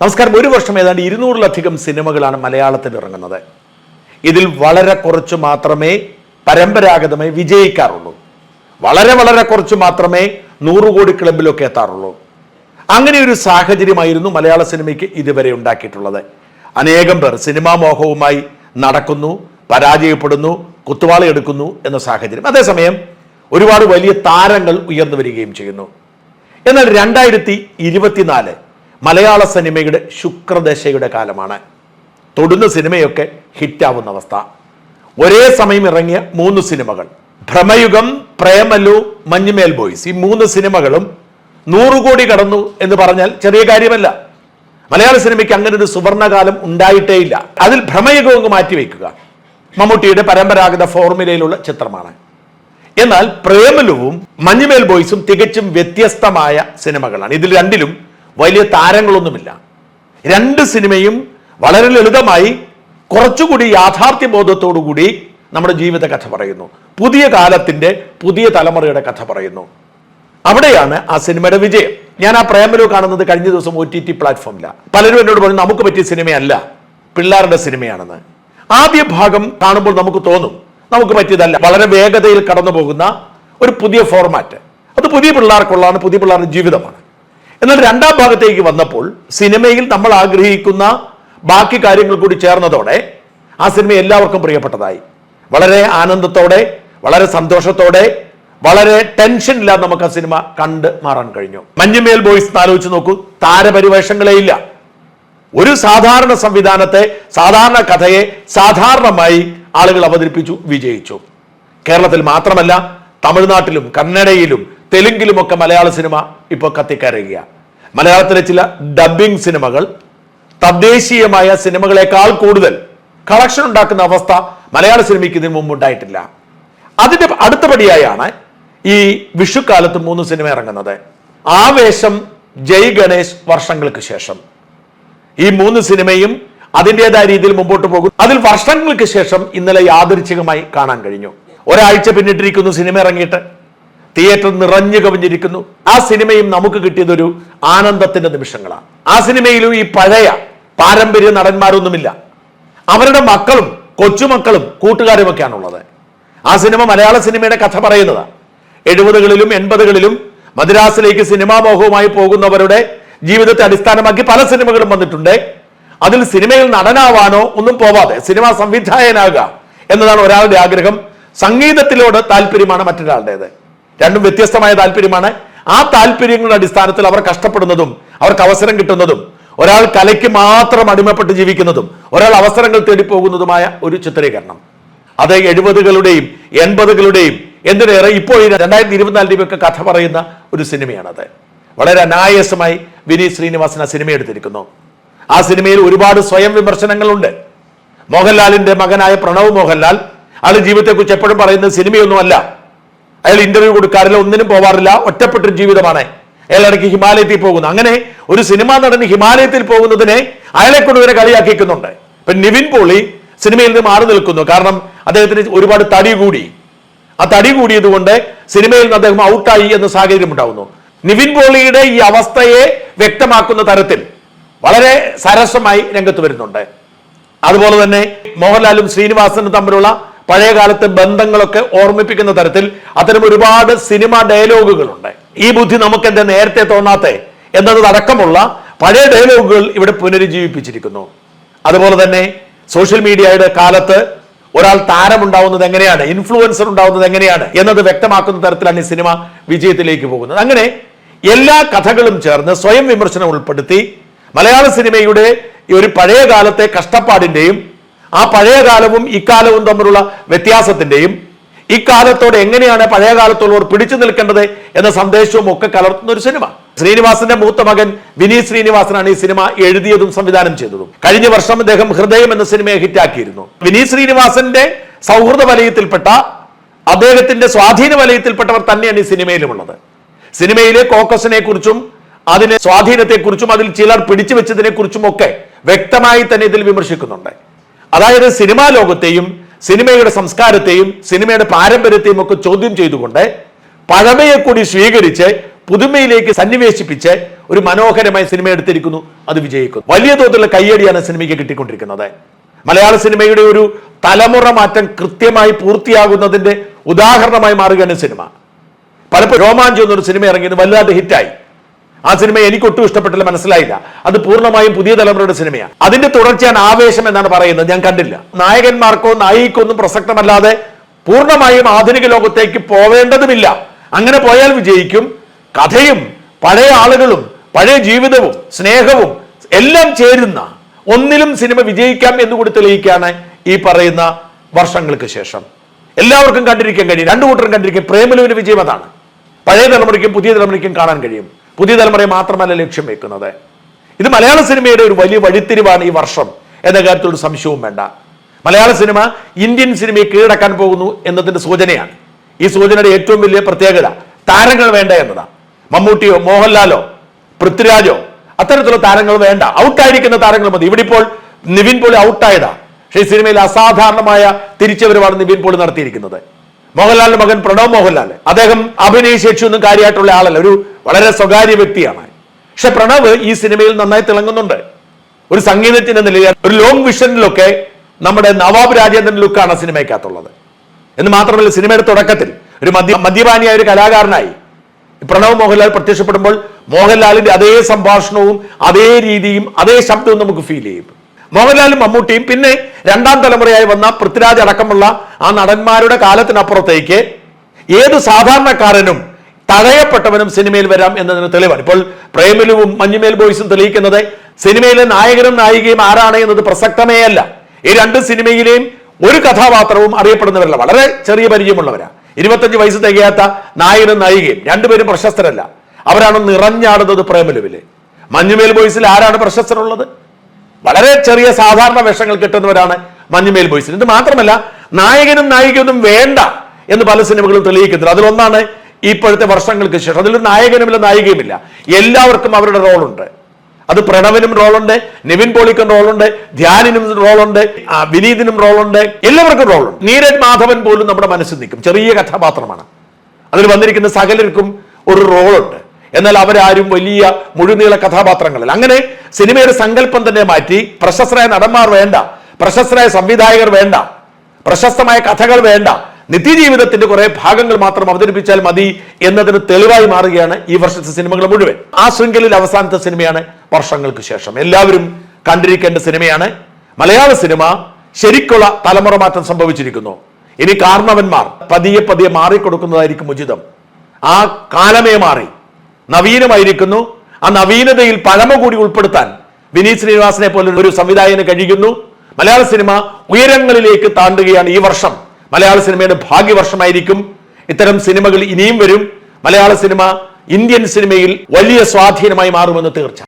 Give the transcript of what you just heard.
നമസ്കാരം. ഒരു വർഷം ഏതാണ്ട് ഇരുന്നൂറിലധികം സിനിമകളാണ് മലയാളത്തിൽ ഇറങ്ങുന്നത്. ഇതിൽ വളരെ കുറച്ച് മാത്രമേ പരമ്പരാഗതമായി വിജയിക്കാറുള്ളൂ. വളരെ വളരെ കുറച്ച് മാത്രമേ നൂറ് കോടി ക്ലബിലൊക്കെ എത്താറുള്ളൂ. അങ്ങനെ ഒരു സാഹചര്യമായിരുന്നു മലയാള സിനിമയ്ക്ക് ഇതുവരെ ഉണ്ടാക്കിയിട്ടുള്ളത്. അനേകം പേർ സിനിമാ മോഹവുമായി നടക്കുന്നു പരാജയപ്പെടുന്നു കുത്തുവാള എടുക്കുന്നു എന്ന സാഹചര്യം. അതേസമയം ഒരുപാട് വലിയ താരങ്ങൾ ഉയർന്നു വരികയും ചെയ്യുന്നു. എന്നാൽ രണ്ടായിരത്തി ഇരുപത്തിനാല് മലയാള സിനിമയുടെ ശുക്രദശയുടെ കാലമാണ്. തൊടുന്ന സിനിമയൊക്കെ ഹിറ്റാവുന്ന അവസ്ഥ. ഒരേ സമയം ഇറങ്ങിയ മൂന്ന് സിനിമകൾ. ഭ്രമയുഗം പ്രേമലു മഞ്ഞുമേൽ ബോയ്സ്. ഈ മൂന്ന് സിനിമകളും നൂറ് കോടി കടന്നു എന്ന് പറഞ്ഞാൽ ചെറിയ കാര്യമല്ല. മലയാള സിനിമയ്ക്ക് അങ്ങനെ ഒരു സുവർണകാലം ഉണ്ടായിട്ടേയില്ല. അതിൽ ഭ്രമയുഗം മാറ്റിവെക്കുക മമ്മൂട്ടിയുടെ പരമ്പരാഗത ഫോർമുലയിലുള്ള ചിത്രമാണ്. എന്നാൽ പ്രേമലുവും മഞ്ഞുമേൽ ബോയ്സും തികച്ചും വ്യത്യസ്തമായ സിനിമകളാണ്. ഇതിൽ രണ്ടിലും വലിയ താരങ്ങളൊന്നുമില്ല. രണ്ട് സിനിമയും വളരെ ലളിതമായി കുറച്ചുകൂടി യാഥാർത്ഥ്യബോധത്തോടുകൂടി നമ്മുടെ ജീവിത കഥ പറയുന്നു. പുതിയ കാലത്തിന്റെ പുതിയ തലമുറയുടെ കഥ പറയുന്നു. അവിടെയാണ് ആ സിനിമയുടെ വിജയം. ഞാൻ ആ പ്രേമലു കാണുന്നത് കഴിഞ്ഞ ദിവസം ഒ ടി ടി പ്ലാറ്റ്ഫോമിലാണ് പലരും എന്നോട് പറഞ്ഞു നമുക്ക് പറ്റിയ സിനിമയല്ല. പിള്ളേരുടെ സിനിമയാണെന്ന്. ആദ്യ ഭാഗം കാണുമ്പോൾ നമുക്ക് തോന്നും നമുക്ക് പറ്റിയതല്ല. വളരെ വേഗതയിൽ കടന്നു പോകുന്ന ഒരു പുതിയ ഫോർമാറ്റ് അത് പുതിയ പിള്ളേർക്കുള്ളതാണ് പുതിയ പിള്ളേരുടെ ജീവിതമാണ്. എന്നാൽ രണ്ടാം ഭാഗത്തേക്ക് വന്നപ്പോൾ സിനിമയിൽ നമ്മൾ ആഗ്രഹിക്കുന്ന ബാക്കി കാര്യങ്ങൾ കൂടി ചേർന്നതോടെ ആ സിനിമ എല്ലാവർക്കും പ്രിയപ്പെട്ടതായി. വളരെ ആനന്ദത്തോടെ വളരെ സന്തോഷത്തോടെ വളരെ ടെൻഷൻ ഇല്ലാതെ നമുക്ക് ആ സിനിമ കണ്ട് മാറാൻ കഴിഞ്ഞു. മഞ്ഞുമേൽ ബോയ്സ് ആലോചിച്ച് നോക്കൂ താരപരിവേഷങ്ങളേ ഇല്ല. ഒരു സാധാരണ സംവിധാനത്തെ സാധാരണ കഥയെ സാധാരണമായി ആളുകൾ അവതരിപ്പിച്ചു വിജയിച്ചു. കേരളത്തിൽ മാത്രമല്ല തമിഴ്നാട്ടിലും കന്നഡയിലും തെലുങ്കിലുമൊക്കെ മലയാള സിനിമ ഇപ്പോൾ കത്തിക്കരയുക മലയാളത്തിലെ ചില ഡബ്ബിംഗ് സിനിമകൾ തദ്ദേശീയമായ സിനിമകളെക്കാൾ കൂടുതൽ കളക്ഷൻ ഉണ്ടാക്കുന്ന അവസ്ഥ മലയാള സിനിമയ്ക്ക് ഇതിനു മുമ്പ് ഉണ്ടായിട്ടില്ല. അതിന്റെ അടുത്തപടിയായാണ് ഈ വിഷുക്കാലത്ത് മൂന്ന് സിനിമ ഇറങ്ങുന്നത്. ആവേശം ജയ് ഗണേശ് വർഷങ്ങൾക്ക് ശേഷം. ഈ മൂന്ന് സിനിമയും അതിന്റെതായ രീതിയിൽ മുമ്പോട്ട് പോകും അതിൽ വർഷങ്ങൾക്ക് ശേഷം ഇന്നലെ യാദൃച്ഛികമായി കാണാൻ കഴിഞ്ഞു. ഒരാഴ്ച പിന്നിട്ടിരിക്കുന്നു സിനിമ ഇറങ്ങിയിട്ട്. തിയേറ്റർ നിറഞ്ഞു കവിഞ്ഞിരിക്കുന്നു. ആ സിനിമയും നമുക്ക് കിട്ടിയതൊരു ആനന്ദത്തിന്റെ നിമിഷങ്ങളാണ്. ആ സിനിമയിലും ഈ പഴയ പാരമ്പര്യ നടന്മാരൊന്നുമില്ല. അവരുടെ മക്കളും കൊച്ചുമക്കളും കൂട്ടുകാരുമൊക്കെയാണ് ഉള്ളത് ആ സിനിമ മലയാള സിനിമയുടെ കഥ പറയുന്നതാണ് എഴുപതുകളിലും എൺപതുകളിലും മദ്രാസിലേക്ക് സിനിമാ മോഹവുമായി പോകുന്നവരുടെ ജീവിതത്തെ അടിസ്ഥാനമാക്കി പല സിനിമകളും വന്നിട്ടുണ്ട്. അതിൽ സിനിമയിൽ നടനാവാനോ ഒന്നും പോവാതെ സിനിമാ സംവിധായകനാകുക എന്നതാണ് ഒരാളുടെ ആഗ്രഹം. സംഗീതത്തിലോട് താല്പര്യമാണ് മറ്റൊരാളുടേത്. രണ്ടും വ്യത്യസ്തമായ താല്പര്യമാണ്. ആ താല്പര്യങ്ങളുടെ അടിസ്ഥാനത്തിൽ അവർ കഷ്ടപ്പെടുന്നതും അവർക്ക് അവസരം കിട്ടുന്നതും ഒരാൾ കലയ്ക്ക് മാത്രം അടിമപ്പെട്ട് ജീവിക്കുന്നതും ഒരാൾ അവസരങ്ങൾ തേടിപ്പോകുന്നതുമായ ഒരു ചിത്രീകരണം. അത് എഴുപതുകളുടെയും എൺപതുകളുടെയും എന്തിനേറെ ഇപ്പോൾ രണ്ടായിരത്തി ഇരുപത്തിനാലിന്റെയും ഒക്കെ കഥ പറയുന്ന ഒരു സിനിമയാണത്. വളരെ അനായാസമായി വിനീത് ശ്രീനിവാസൻ ആ സിനിമ എടുത്തിരിക്കുന്നു. ആ സിനിമയിൽ ഒരുപാട് സ്വയം വിമർശനങ്ങളുണ്ട്. മോഹൻലാലിന്റെ മകനായ പ്രണവ് മോഹൻലാൽ ആൾ ജീവിതത്തെക്കുറിച്ച് എപ്പോഴും പറയുന്നത് സിനിമയൊന്നുമല്ല. അയാൾ ഇന്റർവ്യൂ കൊടുക്കാറില്ല ഒന്നിനും പോവാറില്ല ഒറ്റപ്പെട്ട ജീവിതമാണ്. അയാൾ ഇടയ്ക്ക് ഹിമാലയത്തിൽ പോകുന്നു. അങ്ങനെ ഒരു സിനിമാ നടൻ ഹിമാലയത്തിൽ പോകുന്നതിനെ അയാളെ കൊണ്ട് ഇവരെ കളിയാക്കിക്കുന്നുണ്ട് ഇപ്പൊ നിവിൻ പോളി സിനിമയിൽ നിന്ന് മാറി നിൽക്കുന്നു. കാരണം അദ്ദേഹത്തിന് ഒരുപാട് തടി കൂടി. ആ തടി കൂടിയത് കൊണ്ട് സിനിമയിൽ നിന്ന് അദ്ദേഹം ഔട്ടായി എന്ന സാഹചര്യം ഉണ്ടാവുന്നു. നിവിൻ പോളിയുടെ ഈ അവസ്ഥയെ വ്യക്തമാക്കുന്ന തരത്തിൽ വളരെ സരസമായി രംഗത്ത് വരുന്നുണ്ട്. അതുപോലെ തന്നെ മോഹൻലാലും ശ്രീനിവാസനും തമ്മിലുള്ള പഴയ കാലത്തെ ബന്ധങ്ങളൊക്കെ ഓർമ്മിപ്പിക്കുന്ന തരത്തിൽ അത്തരം ഒരുപാട് സിനിമ ഡയലോഗുകളുണ്ട്. ഈ ബുദ്ധി നമുക്ക് എന്റെ നേരത്തെ തോന്നാത്തെ? എന്നതടക്കമുള്ള പഴയ ഡയലോഗുകൾ ഇവിടെ പുനരുജ്ജീവിപ്പിച്ചിരിക്കുന്നു. അതുപോലെ തന്നെ സോഷ്യൽ മീഡിയയുടെ കാലത്ത് ഒരാൾ താരമുണ്ടാവുന്നത് എങ്ങനെയാണ്? ഇൻഫ്ലുവൻസർ ഉണ്ടാവുന്നത് എങ്ങനെയാണ്? എന്നത് വ്യക്തമാക്കുന്ന തരത്തിലാണ് ഈ സിനിമ വിജയത്തിലേക്ക് പോകുന്നത്. അങ്ങനെ എല്ലാ കഥകളും ചേർന്ന് സ്വയം വിമർശനം ഉൾപ്പെടുത്തി മലയാള സിനിമയുടെ ഒരു പഴയ കാലത്തെ കഷ്ടപ്പാടിന്റെയും ആ പഴയ കാലവും ഇക്കാലവും തമ്മിലുള്ള വ്യത്യാസത്തിന്റെയും ഇക്കാലത്തോട് എങ്ങനെയാണ് പഴയ കാലത്തുള്ളവർ പിടിച്ചു നിൽക്കേണ്ടത് എന്ന സന്ദേശവും ഒക്കെ കലർത്തുന്ന ഒരു സിനിമ. ശ്രീനിവാസന്റെ മൂത്ത മകൻ വിനീത് ശ്രീനിവാസനാണ് ഈ സിനിമ എഴുതിയതും സംവിധാനം ചെയ്തതും. കഴിഞ്ഞ വർഷം അദ്ദേഹം ഹൃദയം എന്ന സിനിമയെ ഹിറ്റാക്കിയിരുന്നു. വിനീത് ശ്രീനിവാസന്റെ സൗഹൃദ വലയത്തിൽപ്പെട്ട അദ്ദേഹത്തിന്റെ സ്വാധീന വലയത്തിൽപ്പെട്ടവർ തന്നെയാണ് ഈ സിനിമയിലുമുള്ളത്. സിനിമയിലെ കോക്കസിനെ കുറിച്ചും അതിന്റെ സ്വാധീനത്തെക്കുറിച്ചും അതിൽ ചിലർ പിടിച്ചു വെച്ചതിനെ കുറിച്ചും ഒക്കെ വ്യക്തമായി തന്നെ ഇതിൽ വിമർശിക്കുന്നുണ്ട്. അതായത് സിനിമാ ലോകത്തെയും സിനിമയുടെ സംസ്കാരത്തെയും സിനിമയുടെ പാരമ്പര്യത്തെയും ഒക്കെ ചോദ്യം ചെയ്തുകൊണ്ട് പഴമയെ കൂടി സ്വീകരിച്ച് പുതുമയിലേക്ക് സന്നിവേശിപ്പിച്ച് ഒരു മനോഹരമായ സിനിമ എടുത്തിരിക്കുന്നു അത് വിജയിക്കുന്നു. വലിയ തോതിലുള്ള കയ്യടിയാണ് സിനിമയ്ക്ക് കിട്ടിക്കൊണ്ടിരിക്കുന്നത്. മലയാള സിനിമയുടെ ഒരു തലമുറ മാറ്റം കൃത്യമായി പൂർത്തിയാകുന്നതിന്റെ ഉദാഹരണമായി മാറുകയാണ് സിനിമ. പലപ്പോഴും രോമാഞ്ചം എന്നൊരു സിനിമ ഇറങ്ങിയത് വല്ലാതെ ഹിറ്റായി. ആ സിനിമ എനിക്ക് ഒട്ടും ഇഷ്ടപ്പെട്ടില്ല മനസ്സിലായില്ല. അത് പൂർണമായും പുതിയ തലമുറയുടെ സിനിമയാണ്. അതിന്റെ തുടർച്ചയാണ് ആവേശം എന്നാണ് പറയുന്നത്. ഞാൻ കണ്ടില്ല. നായകന്മാർക്കോ നായികോ ഒന്നും പ്രസക്തമല്ലാതെ പൂർണമായും ആധുനിക ലോകത്തേക്ക് പോവേണ്ടതുമില്ല. അങ്ങനെ പോയാൽ വിജയിക്കും. കഥയും പഴയ ആളുകളും പഴയ ജീവിതവും സ്നേഹവും എല്ലാം ചേരുന്ന ഒന്നിലും സിനിമ വിജയിക്കാം എന്ന് കൂടി തെളിയിക്കാണ് ഈ പറയുന്ന വർഷങ്ങൾക്ക് ശേഷം. എല്ലാവർക്കും കണ്ടിരിക്കാൻ കഴിയും. രണ്ടു കൂട്ടരും കണ്ടിരിക്കും. പ്രേമലുവിന്റെ വിജയം അതാണ്. പഴയ തലമുറയ്ക്കും പുതിയ തലമുറയ്ക്കും കാണാൻ കഴിയും. പുതിയ തലമുറയെ മാത്രമല്ല ലക്ഷ്യം വെക്കുന്നത്. ഇത് മലയാള സിനിമയുടെ ഒരു വലിയ വഴിത്തിരിവാണ് ഈ വർഷം എന്ന കാര്യത്തിൽ ഒരു സംശയവും വേണ്ട. മലയാള സിനിമ ഇന്ത്യൻ സിനിമയെ കീഴടക്കാൻ പോകുന്നു എന്നതിന്റെ സൂചനയാണ്. ഈ സൂചനയുടെ ഏറ്റവും വലിയ പ്രത്യേകത താരങ്ങൾ വേണ്ട എന്നതാണ്. മമ്മൂട്ടിയോ മോഹൻലാലോ പൃഥ്വിരാജോ അത്തരത്തിലുള്ള താരങ്ങൾ വേണ്ട. ഔട്ടായിരിക്കുന്ന താരങ്ങൾ മതി. ഇവിടെ ഇപ്പോൾ നിവിൻ പോളി ഔട്ടായതാ. പക്ഷേ ഈ സിനിമയിൽ അസാധാരണമായ തിരിച്ചുവരവാണ് നിവിൻ പോളി നടത്തിയിരിക്കുന്നത്. മോഹൻലാലിന്റെ മകൻ പ്രണവ് മോഹൻലാൽ. അദ്ദേഹം അഭിനയ ശേഷിയൊന്നും കാര്യമായിട്ടുള്ള ആളല്ല. ഒരു വളരെ സ്വകാര്യ വ്യക്തിയാണ്. പക്ഷെ പ്രണവ് ഈ സിനിമയിൽ നന്നായി തിളങ്ങുന്നുണ്ട്. ഒരു സംഗീതത്തിന്റെ നിലയിൽ ഒരു ലോങ് വിഷനിലൊക്കെ നമ്മുടെ നവാബ് രാജേന്ദ്രൻ ലുക്കാണ് സിനിമയ്ക്കകത്തുള്ളത്. എന്ന് മാത്രമല്ല സിനിമയുടെ തുടക്കത്തിൽ ഒരു മദ്യ മദ്യപാനിയായ ഒരു കലാകാരനായി പ്രണവ് മോഹൻലാൽ പ്രത്യക്ഷപ്പെടുമ്പോൾ മോഹൻലാലിന്റെ അതേ സംഭാഷണവും അതേ രീതിയും അതേ ശബ്ദവും നമുക്ക് ഫീൽ ചെയ്യും. മോഹൻലാലും മമ്മൂട്ടിയും പിന്നെ രണ്ടാം തലമുറയായി വന്ന പൃഥ്വിരാജ് അടക്കമുള്ള ആ നടന്മാരുടെ കാലത്തിനപ്പുറത്തേക്ക് ഏത് സാധാരണക്കാരനും തഴയപ്പെട്ടവനും സിനിമയിൽ വരാം എന്നതിന് തെളിവാണ്. ഇപ്പോൾ പ്രേമിലും മഞ്ഞുമേൽ ബോയ്സും തെളിയിക്കുന്നത് സിനിമയിലെ നായകനും നായികയും ആരാണ് എന്നത് പ്രസക്തമേ അല്ല ഈ രണ്ട് സിനിമയിലെയും ഒരു കഥാപാത്രവും അറിയപ്പെടുന്നവരല്ല. വളരെ ചെറിയ പരിചയമുള്ളവരാ. ഇരുപത്തഞ്ച് വയസ്സ് തികയാത്ത നായകനും നായികയും രണ്ടുപേരും പ്രശസ്തരല്ല. അവരാണ് നിറഞ്ഞാടുന്നത് പ്രേമലുവിൽ. മഞ്ഞുമേൽ ബോയ്സിൽ ആരാണ് പ്രശസ്തരുള്ളത്? വളരെ ചെറിയ സാധാരണ വേഷങ്ങൾ കിട്ടുന്നവരാണ് മഞ്ഞുമേൽ ബോയ്സ് ഇത് മാത്രമല്ല നായകനും നായികയൊന്നും വേണ്ട എന്ന് പല സിനിമകളും തെളിയിക്കുന്നുണ്ട്. അതിലൊന്നാണ് ഇപ്പോഴത്തെ വർഷങ്ങൾക്ക് ശേഷം. അതിലൊരു നായകനുമില്ല നായികയുമില്ല. എല്ലാവർക്കും അവരുടെ റോളുണ്ട്. അത് പ്രണവിനും റോളുണ്ട് നിവിൻ പോളിക്കും റോളുണ്ട് ധ്യാനിനും റോളുണ്ട് വിനീതിനും റോളുണ്ട് എല്ലാവർക്കും റോളുണ്ട്. നീരജ് മാധവൻ പോലും നമ്മുടെ മനസ്സിൽ നിൽക്കും. ചെറിയ കഥാപാത്രമാണ്. അതിൽ വന്നിരിക്കുന്ന സകലർക്കും ഒരു റോളുണ്ട്. എന്നാൽ അവരാരും വലിയ മുഴുനീള കഥാപാത്രങ്ങളിൽ അങ്ങനെ സിനിമയുടെ സങ്കല്പം തന്നെ മാറ്റി പ്രശസ്തരായ നടന്മാർ വേണ്ട പ്രശസ്തരായ സംവിധായകർ വേണ്ട പ്രശസ്തമായ കഥകൾ വേണ്ട നിത്യജീവിതത്തിന്റെ കുറെ ഭാഗങ്ങൾ മാത്രം അവതരിപ്പിച്ചാൽ മതി എന്നതിന് തെളിവായി മാറുകയാണ് ഈ വർഷത്തെ സിനിമകൾ മുഴുവൻ. ആ ശൃംഖലയിൽ അവസാനത്തെ സിനിമയാണ് വർഷങ്ങൾക്ക് ശേഷം. എല്ലാവരും കണ്ടിരിക്കേണ്ട സിനിമയാണ്. മലയാള സിനിമ ശരിക്കുള്ള തലമുറ മാറ്റം സംഭവിച്ചിരിക്കുന്നു. ഇനി കാർണവന്മാർ പതിയെ പതിയെ മാറിക്കൊടുക്കുന്നതായിരിക്കും ഉചിതം. ആ കാലമേ മാറി. നവീനമായിരിക്കുന്നു. ആ നവീനതയിൽ പഴമ കൂടി ഉൾപ്പെടുത്താൻ വിനീത് ശ്രീനിവാസനെ പോലെ ഒരു സംവിധായകന് കഴിയുന്നു. മലയാള സിനിമ ഉയരങ്ങളിലേക്ക് താണ്ടുകയാണ് ഈ വർഷം. മലയാള സിനിമയുടെ ഭാഗ്യവർഷമായിരിക്കും. ഇത്തരം സിനിമകൾ ഇനിയും വരും. മലയാള സിനിമ ഇന്ത്യൻ സിനിമയിൽ വലിയ സ്വാധീനമായി മാറുമെന്ന് തീർച്ച.